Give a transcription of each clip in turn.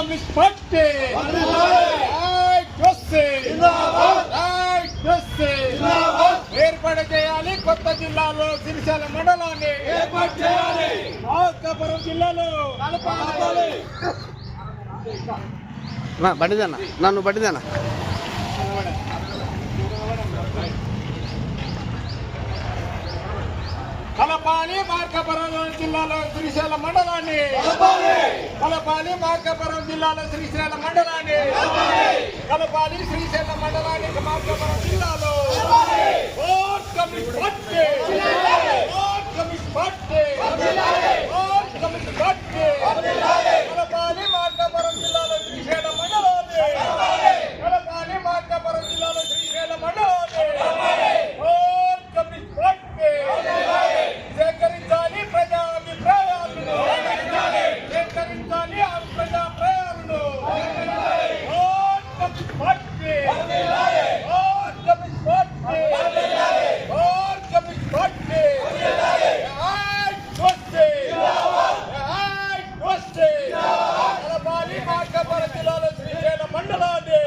Communist party ఏర్పాటు చేయాలి కొత్త జిల్లాలో సిరిసిల్ల మండలాన్ని. ఏర్పాటు చేయాలి. మార్కాపురం జిల్లాలో. కలపాలి నా బండిదన్న నన్ను బండిదన్న. కలపాలి మార్కాపురం జిల్లాలో శ్రీశైల మండలాన్ని కలపాలి కలపాలి మార్కాపురం జిల్లాలో శ్రీశైల మండలాన్ని కలపాలి శ్రీశైల మండలాన్ని మార్కాపురం జిల్లాలో ఓట్ కమ్యూనిస్ట్ పార్టీ ఓట్ కమ్యూనిస్ట్ పార్టీ ఓట్ కమ్యూనిస్ట్ పార్టీ కలపాలి మార్కాపురం జిల్లాలో శ్రీశైల మండలాన్ని కలపాలి మార్కాపురం జిల్లాలో శ్రీశైల మండలాన్ని ఓట్ కమ్యూనిస్ట్ పార్టీ సేకరించాలి ప్రజా అభిప్రాయాలను సేకరించాలి ఆ ప్రజా అభిప్రాయాలను ఓట్ కమ్యూనిస్ట్ పార్టీ ఓట్ కమ్యూనిస్ట్ పార్టీ ఓట్ కమ్యూనిస్ట్ పార్టీ రైట్ వస్తే రైట్ వస్తే కలపాలి మార్కాపురం జిల్లాలో శ్రీశైలం మండలాన్ని.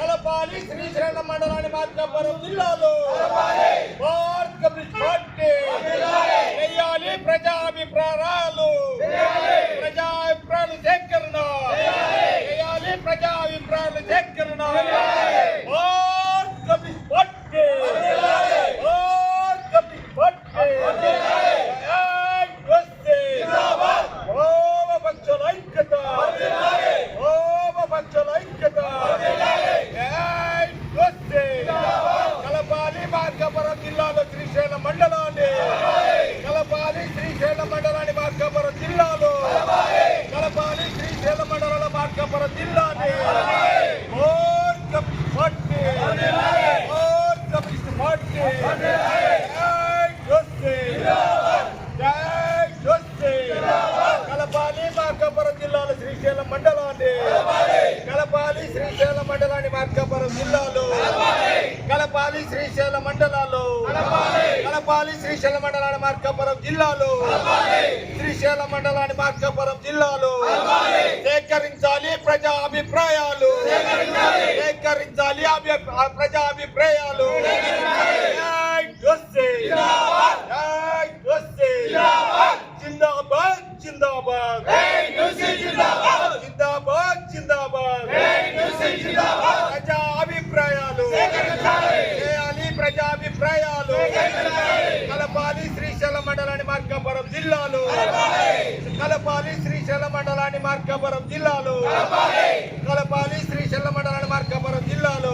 కలపాలి శ్రీశైలం మండలాన్ని మార్కాపురం జిల్లాలో భారత్ కమ్యూనిస్ట్ పార్టీ చేయాలి ప్రజాభిప్రాయాలు ప్రజాభిప్రాయాలు సేకరణ చేయాలి ప్రజాభిప్రాయాలు సేకరణ Bharat communist party Bharat communist party right వస్తే వామపక్షుల ఐక్యత వామపక్షుల ఐక్యత రైట్ వస్తే కలపాలి మార్కాపురం జిల్లాలో శ్రీశైలం మండలాన్ని కలపాలి శ్రీశైలం మండలాన్ని మార్కాపురం జిల్లాలో కలపాలి శ్రీశైలం మండలంలో మార్కాపురం జిల్లాని ఓర్ కమ్యూనిస్ట్ పార్టీ ఓర్ కమ్యూనిస్ట్ పార్టీ రైట్ వస్తే రైట్ వస్తే కలపాలి మార్కాపురం జిల్లాలో శ్రీశైలం మండలాన్ని కలపాలి శ్రీశైలం మండలాన్ని మార్కాపురం జిల్లాలో. కలపాలి శ్రీశైలం మండలాల్లో. కలపాలి శ్రీశైలం మండలాన్ని మార్కాపురం జిల్లాలో. శ్రీశైలం మండలాన్ని మార్కాపురం జిల్లాలో. సేకరించాలి ప్రజా అభిప్రాయాలు. ప్రజా అభిప్రాయాలు జిందాబాద్ జిందాబాద్. జిందాబాద్. జిందాబాద్ ప్రజా అభిప్రాయాలు చేయాలి ప్రజా అభిప్రాయాలు కలపాలి శ్రీశైలం మండలాన్ని మార్కాపురం జిల్లాలో. కలపాలి. శ్రీశైలం మండలాన్ని మార్కాపురం జిల్లాలో. కలపాలి చెల్ల మండలాన్ని మార్కాపురం జిల్లాలో.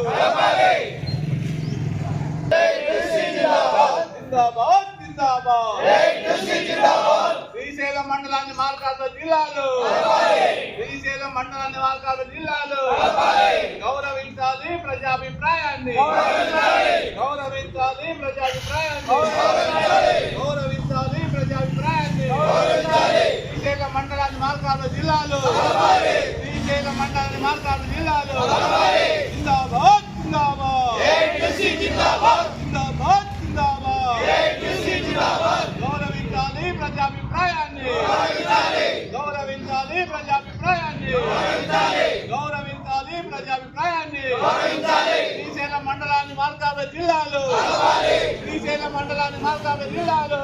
శ్రీశైలం మండలాన్ని మార్కాపురం జిల్లాలో. శ్రీశైలం మండలాన్ని మార్కాపురం జిల్లాలో. గౌరవించాలి ప్రజాభిప్రాయాన్ని. గౌరవించాలి ప్రజాభిప్రాయాన్ని. గౌరవించాలి ప్రజాభిప్రాయాన్ని. శ్రీశైలం మండలాన్ని మార్కాపురం జిల్లాలో. శ్రీశైలం మండలాన్ని మార్కాపురం జిల్లాలో జిందాబాద్ జిందాబాద్. జిందాబాద్. జిందాబాద్ గౌరవించాలి ప్రజాభిప్రాయాన్ని. గౌరవించాలి. ప్రజాభిప్రాయాన్ని. గౌరవించాలి. ప్రజాభిప్రాయాన్ని. శ్రీశైలం మండలాన్ని మార్కాపురం జిల్లాలో శ్రీశైలం మండలాన్ని మార్కాపురం జిల్లాలో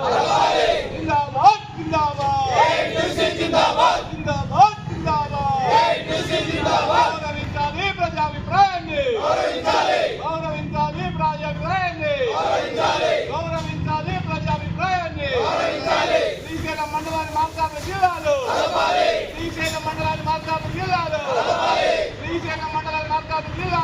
జిందాబాద్ జిందాబాద్. జిందాబాద్ జిందాబాద్ గౌరవించాలి ప్రజాభిప్రాయాన్ని గౌరవించాలి ప్రజాభిప్రాయాన్ని గౌరవించాలి ప్రజాభిప్రాయాన్ని శ్రీశైలం మండలాన్ని మార్కాపురం జిల్లాలో శ్రీశైలం మండలాన్ని మార్కాపురం జిల్లాలో శ్రీశైలం మండలాన్ని మార్కాపురం జిల్లాలో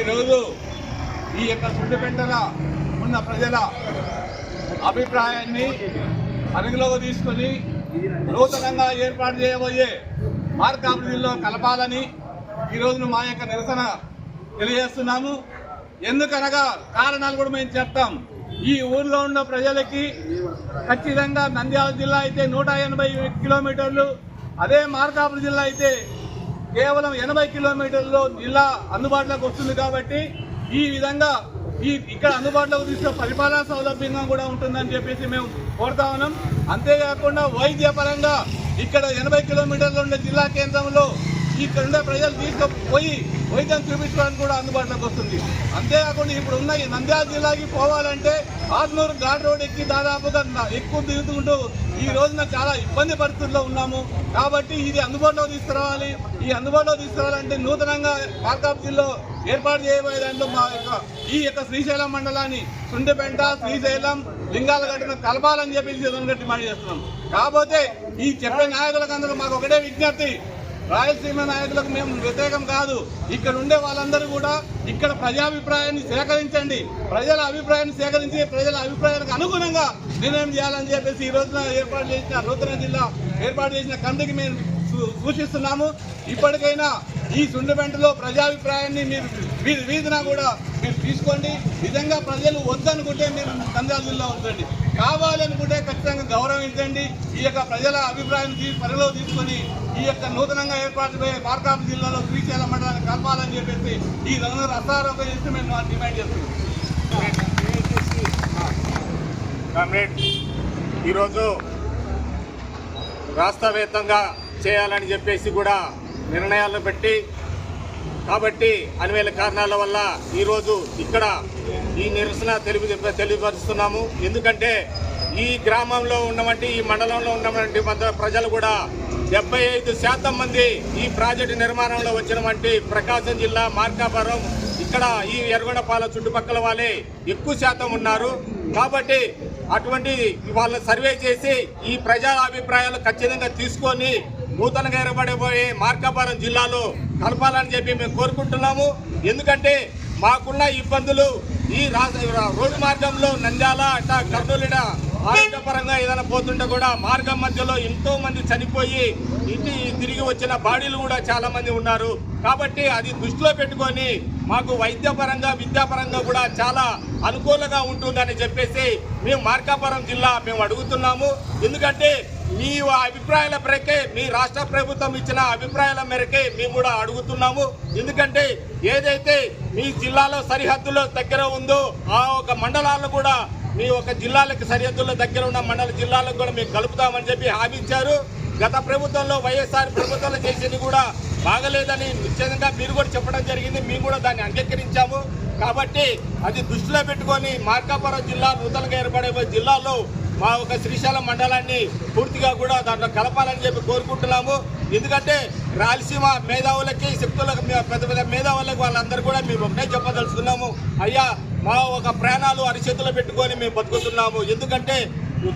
ఈరోజు ఈ యొక్క సుండిపెంటల ఉన్న ప్రజల అభిప్రాయాన్ని పరిగణలోకి తీసుకొని నూతనంగా ఏర్పాటు చేయబోయే మార్గాభివృద్ధిలో కలపాలని ఈరోజు మా యొక్క నిరసన తెలియజేస్తున్నాము. ఎందుకనగా కారణాలు కూడా మేము చెప్తాం. ఈ ఊర్లో ఉన్న ప్రజలకి ఖచ్చితంగా నంద్యాల జిల్లా అయితే నూట ఎనభై కిలోమీటర్లు అదే మార్కాపురం జిల్లా అయితే కేవలం ఎనభై కిలోమీటర్లలో జిల్లా అందుబాటులోకి వస్తుంది కాబట్టి ఈ విధంగా ఈ ఇక్కడ అందుబాటులోకి తీసుకున్న పరిపాలనా సౌలభ్యంగా కూడా ఉంటుందని చెప్పేసి మేము కోరుతా ఉన్నాం. అంతేకాకుండా వైద్య పరంగా ఇక్కడ ఎనభై కిలోమీటర్లు ఉండే జిల్లా కేంద్రంలో ఇక్కడ ఉండే ప్రజలు తీసుకుపోయి వైద్యం చూపించడానికి కూడా అందుబాటులోకి వస్తుంది. అంతేకాకుండా ఇప్పుడు ఉన్న ఈ నంద్యాల జిల్లాకి పోవాలంటే ఆత్మూరు ఘాట్ రోడ్ ఎక్కి దాదాపుగా ఎక్కువ తిరుగుతుంటూ ఈ రోజున చాలా ఇబ్బంది పరిస్థితుల్లో ఉన్నాము. కాబట్టి ఇది అందుబాటులో తీసుకురావాలి. ఈ అందుబాటులో తీసుకురావాలంటే నూతనంగా మార్కాప్ జిల్లా ఏర్పాటు చేయబోయే దాంట్లో మా యొక్క ఈ యొక్క శ్రీశైలం మండలాన్ని సుండిపెంట శ్రీశైలం లింగాల గట్టున కలపాలని చెప్పేసి డిమాండ్ చేస్తున్నాం. కాకపోతే ఈ చెప్పే నాయకులకు అందరూ మాకు ఒకటే విజ్ఞప్తి. రాయలసీమ నాయకులకు మేము వ్యతిరేకం కాదు. ఇక్కడ ఉండే వాళ్ళందరూ కూడా ఇక్కడ ప్రజాభిప్రాయాన్ని సేకరించండి. ప్రజల అభిప్రాయాన్ని సేకరించి ప్రజల అభిప్రాయానికి అనుగుణంగా నిర్ణయం చేయాలని చెప్పేసి ఈ రోజున ఏర్పాటు చేసిన నూతన జిల్లా ఏర్పాటు చేసిన కమిటీకి మేము సూ- సూచిస్తున్నాము. ఇప్పటికైనా ఈ సుండబెంటలో ప్రజాభిప్రాయాన్ని మీరు వీధి వీధిన కూడా మీరు తీసుకోండి. నిజంగా ప్రజలు వద్దనుకుంటే మీరు నంద్యాల జిల్లా ఉంచండి కావాలనుకుంటే ఖచ్చితంగా గౌరవించండి. ఈ యొక్క ప్రజల అభిప్రాయం తీ- పరిగణలో తీసుకొని ఈ యొక్క నూతనంగా ఏర్పాటుపోయే మార్కాపు జిల్లాలో శ్రీశైలం మండలాన్ని కలపాలని చెప్పేసి ఈ రంగు రసారోపణ చేసి మేము డిమాండ్ చేస్తున్నాం. కామ్రేడ్ ఈరోజు రాష్ట్రవ్యాప్తంగా చేయాలని చెప్పేసి కూడా నిర్ణయాలను పెట్టి కాబట్టి అనివేల కారణాల వల్ల ఈరోజు ఇక్కడ ఈ నిరసన తెలివి తెలియపరుస్తున్నాము. ఎందుకంటే ఈ గ్రామంలో ఉన్నటువంటి ఈ మండలంలో ఉన్నటువంటి మంద ప్రజలు కూడా డెబ్బై ఐదు శాతం మంది ఈ ప్రాజెక్టు నిర్మాణంలో వచ్చినటువంటి ప్రకాశం జిల్లా మార్కాపురం ఇక్కడ ఈ ఎర్రగొండపాల చుట్టుపక్కల వాళ్ళే ఎక్కువ శాతం ఉన్నారు. కాబట్టి అటువంటి వాళ్ళని సర్వే చేసి ఈ ప్రజా అభిప్రాయాలు ఖచ్చితంగా తీసుకొని నూతనంగా ఏర్పడబోయే మార్కాపురం జిల్లాలో కలపాలని చెప్పి మేము కోరుకుంటున్నాము. ఎందుకంటే మాకున్న ఇబ్బందులు ఈ రా- రోడ్డు మార్గంలో నంద్యాల అట్లా కర్నూలుడ ఆరోగ్యపరంగా ఏదైనా పోతుంటే కూడా మార్గం మధ్యలో ఎంతో మంది చనిపోయి ఇంటి తిరిగి వచ్చిన బాడీలు కూడా చాలా మంది ఉన్నారు. కాబట్టి అది దృష్టిలో పెట్టుకొని మాకు వైద్యపరంగా విద్యాపరంగా కూడా చాలా అనుకూలంగా ఉంటుందని చెప్పేసి మేము మార్కాపురం జిల్లా మేము అడుగుతున్నాము. ఎందుకంటే మీ అభిప్రాయాల మేరకే మీ రాష్ట్ర ప్రభుత్వం ఇచ్చిన అభిప్రాయాల మేరకే మేము కూడా అడుగుతున్నాము. ఎందుకంటే ఏదైతే మీ జిల్లాలో సరిహద్దులో దగ్గర ఉందో ఆ ఒక మండలాలను కూడా మీ ఒక జిల్లాలకు సరిహద్దుల్లో దగ్గర ఉన్న మండల జిల్లాలకు కూడా మేము కలుపుతామని చెప్పి హామీ ఇచ్చారు గత ప్రభుత్వంలో వైఎస్ఆర్ ప్రభుత్వంలో చేసేది కూడా బాగలేదని నిశ్చయంగా మీరు కూడా చెప్పడం జరిగింది. మేము కూడా దాన్ని అంగీకరించాము. కాబట్టి అది దృష్టిలో పెట్టుకొని మార్కాపురం జిల్లా నూతనంగా ఏర్పడే జిల్లాలో మా ఒక శ్రీశైలం మండలాన్ని పూర్తిగా కూడా దాంట్లో కలపాలని చెప్పి కోరుకుంటున్నాము. ఎందుకంటే రాయలసీమ మేధావులకి శక్తులకు పెద్ద పెద్ద మేధావులకు వాళ్ళందరూ కూడా మేము ఒకటే చెప్పదలుచుకున్నాము. అయ్యా మా ఒక ప్రాణాలు అరిచేతిలో పెట్టుకొని మేము బతుకుతున్నాము. ఎందుకంటే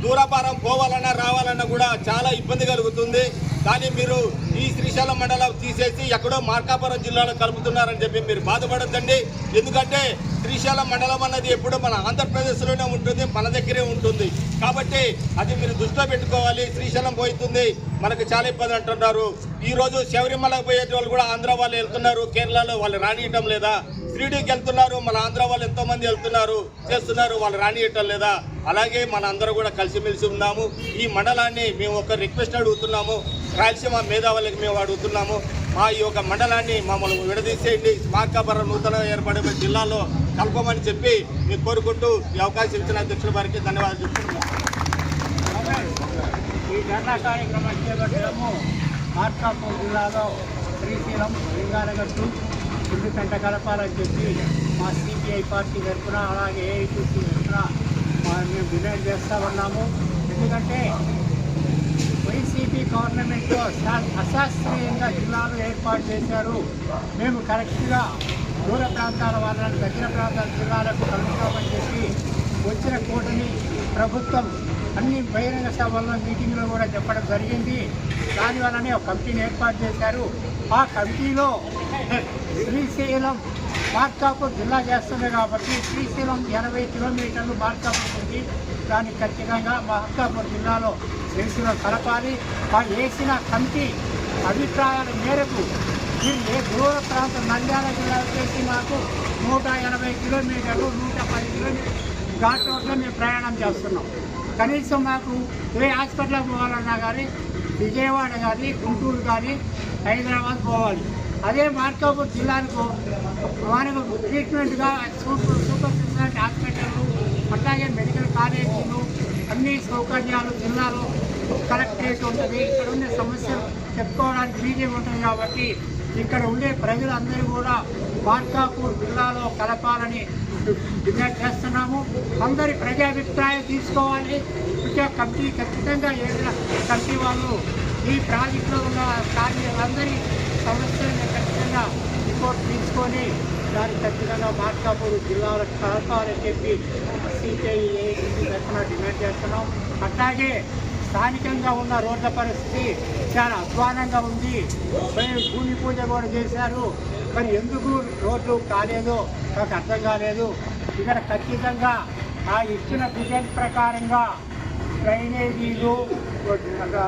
దూరపారం పోవాలన్నా రావాలన్నా కూడా చాలా ఇబ్బంది కలుగుతుంది. కానీ మీరు ఈ శ్రీశైలం మండలం తీసేసి ఎక్కడో మార్కాపురం జిల్లాలో కలుపుతున్నారని చెప్పి మీరు బాధపడద్దండి. ఎందుకంటే శ్రీశైలం మండలం అన్నది ఎప్పుడూ మన ఆంధ్రప్రదేశ్లోనే ఉంటుంది మన దగ్గరే ఉంటుంది. కాబట్టి అది మీరు దృష్టిలో పెట్టుకోవాలి. శ్రీశైలం పోతుంది మనకు చాలా ఇబ్బంది అంటున్నారు. ఈరోజు శబరిమలకు పోయే వాళ్ళు కూడా ఆంధ్ర వాళ్ళు వెళ్తున్నారు. కేరళలో వాళ్ళు రానియటం లేదా? త్రీడీకి వెళ్తున్నారు. మన ఆంధ్ర వాళ్ళు ఎంతోమంది వెళ్తున్నారు చేస్తున్నారు వాళ్ళు రానియటం లేదా? అలాగే మన అందరూ కూడా కలిసిమెలిసి ఉన్నాము. ఈ మండలాన్ని మేము ఒక రిక్వెస్ట్ అడుగుతున్నాము. రాయలసీమ మేధావులకు మేము అడుగుతున్నాము. మా ఈ యొక్క మండలాన్ని మమ్మల్ని విడదీసేయండి. మార్కాపురం నూతన ఏర్పడే జిల్లాలో కలపమని చెప్పి మీరు కోరుకుంటూ ఈ అవకాశం ఇచ్చిన అధ్యక్షుల వారికి ధన్యవాదాలు చెప్తున్నాము. ఈ ధర్నా కార్యక్రమం చేపట్టడము మార్కాపూర్ జిల్లాలో శ్రీశైలం లింగానగట్టు చుండుకంట కలపాలని చెప్పి మా సిపిఐ పార్టీ తరఫున అలాగే ఏఐటీసీ తరఫున మేము డిమాండ్ చేస్తూ ఉన్నాము. ఎందుకంటే వైసీపీ గవర్నమెంట్ అశాస్త్రీయంగా జిల్లాలు ఏర్పాటు చేశారు. మేము కరెక్ట్గా దూర ప్రాంతాల వాళ్ళని దగ్గర ప్రాంతాల జిల్లాలకు కలుపుతామని చెప్పి వచ్చిన కూటమి ప్రభుత్వం అన్ని బహిరంగ సభల్లో మీటింగ్లో కూడా చెప్పడం జరిగింది. దానివల్లనే ఒక కమిటీని ఏర్పాటు చేశారు. ఆ కమిటీలో శ్రీశైలం మార్కాపూర్ జిల్లా చేస్తుంది కాబట్టి శ్రీశైలం ఎనభై కిలోమీటర్లు మార్కాపూర్ ఉంది. దానికి ఖచ్చితంగా మార్కాపూర్ జిల్లాలో శ్రీశైలం కలపాలి. వారు వేసిన కమిటీ అభిప్రాయాల మేరకు మీరు ఏ దూర ప్రాంతం నంద్యాల జిల్లా వచ్చేసి మాకు నూట ఎనభై కిలోమీటర్లు నూట పది కిలోమీటర్లు ఘాట్ రోడ్లో మేము ప్రయాణం చేస్తున్నాం. కనీసం మాకు ఏ హాస్పిటల్కి పోవాలన్నా కానీ విజయవాడ కానీ గుంటూరు కానీ హైదరాబాద్ పోవాలి. అదే మార్కాపూర్ జిల్లాకు మనకు ట్రీట్మెంట్గా సూపర్ సూపర్ స్పెషాలిటీ హాస్పిటళ్ళు అట్లాగే మెడికల్ కాలేజీలు అన్ని సౌకర్యాలు జిల్లాలో కలెక్టరేట్ ఉంటుంది. ఇక్కడ ఉండే సమస్యలు చెప్పుకోవడానికి బీజేపీ ఉంటుంది కాబట్టి ఇక్కడ ఉండే ప్రజలందరూ కూడా మార్కాపూర్ జిల్లాలో కలపాలని డిమాండ్ చేస్తున్నాము. అందరి ప్రజాభిప్రాయం తీసుకోవాలి. ఇంకా కమిటీ ఖచ్చితంగా ఏదైనా కమిటీ వాళ్ళు ఈ ప్రాజెక్టులో ఉన్న కార్యాలందరి సమస్యలను ఖచ్చితంగా రిపోర్ట్ తీసుకొని దానికి ఖచ్చితంగా మార్కాపూర్ జిల్లాలో కలపాలని చెప్పి సిపిఐ తరఫున డిమాండ్ చేస్తున్నాం. అట్లాగే స్థానికంగా ఉన్న రోడ్ల పరిస్థితి చాలా అధ్వానంగా ఉంది. మరి భూమి పూజ కూడా చేశారు. మరి ఎందుకు రోడ్లు కాలేదో నాకు అర్థం కాలేదు. ఇక్కడ ఖచ్చితంగా ఆ ఇచ్చిన డిజైన్ ప్రకారంగా డ్రైనేజీలు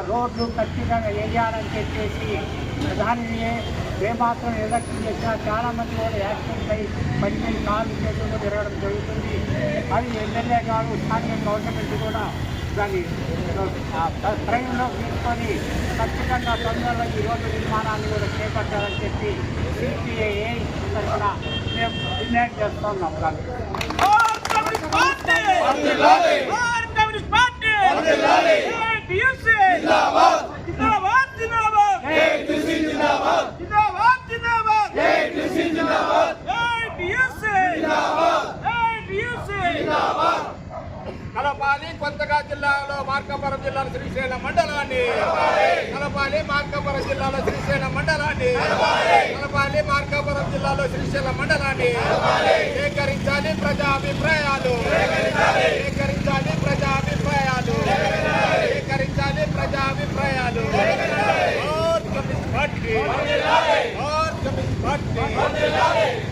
రోడ్లు ఖచ్చితంగా వేయాలని చెప్పేసి దానిని ఏమాత్రం ఎలక్షన్ చేసినా చాలా మంది కూడా యాక్సిడెంట్ అయి పది మంది కాలు చేతులు కూడా తిరగడం జరుగుతుంది. అది ఎమ్మెల్యే గారు స్థానిక గవర్నమెంట్ కూడా దాన్ని ట్రైన్లో తీసుకొని ఖచ్చితంగా తొందరలో ఈ రోడ్డు నిర్మాణాన్ని కూడా చేపట్టాలని చెప్పి సిపిఐ తరఫున మేము డిమాండ్ చేస్తున్నాం కలపాలి కొత్తగా జిల్లాలో మార్కాపురం జిల్లాలో శ్రీశైలం మండలాన్ని. కలపాలి. మార్కాపురం జిల్లాలో శ్రీశైలం మండలాన్ని. కలపాలి. మార్కాపురం జిల్లాలో శ్రీశైలం మండలాన్ని. సేకరించాలి ప్రజా అభిప్రాయాలు और कम्युनिस्ट पार्टी और कम्युनिस्ट पार्टी